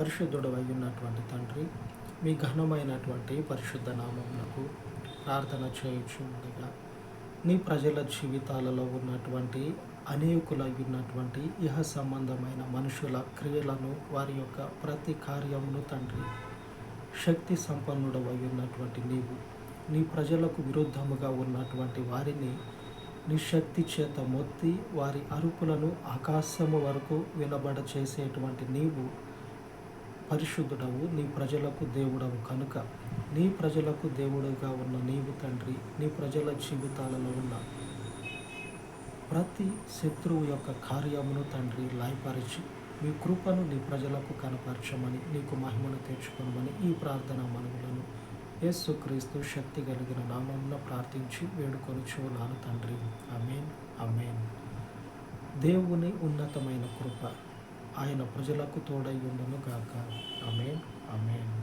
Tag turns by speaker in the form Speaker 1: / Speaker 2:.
Speaker 1: పరిశుద్ధుడు ఉన్నటువంటి తండ్రి మీ ఘనమైనటువంటి పరిశుద్ధ నామమునకు ప్రార్థన చేయుచుండగా నీ ప్రజల జీవితాలలో ఉన్నటువంటి అనేకుల ఉన్నటువంటి ఇహ సంబంధమైన మనుషుల క్రియలను వారి యొక్క ప్రతి కార్యమును తండ్రి శక్తి సంపన్నుడు ఉన్నటువంటి నీవు నీ ప్రజలకు విరుద్ధముగా ఉన్నటువంటి వారిని నీ శక్తి చేత మొత్తి వారి అరుపులను ఆకాశము వరకు వినబడ చేసేటువంటి నీవు పరిశుద్ధుడవు నీ ప్రజలకు దేవుడవు కనుక. నీ ప్రజలకు దేవుడుగా ఉన్న నీవు తండ్రి నీ ప్రజల జీవితాలలో ఉన్న ప్రతి శత్రువు యొక్క కార్యమును తండ్రి లాయపరిచి. మీ కృపను నీ ప్రజలకు కనపరచమని నీకు మహిమను తెచ్చుకోమని ఈ ప్రార్థన మనవులను యేసుక్రీస్తు శక్తి కలిగిన నామమున ప్రార్థించి వేడుకొని చూనాను తండ్రి. అమేన్ అమేన్ దేవుని ఉన్నతమైన కృప. ఆయన ప్రజలకు తోడై ఉండును గాక. అమేన్ అమేన్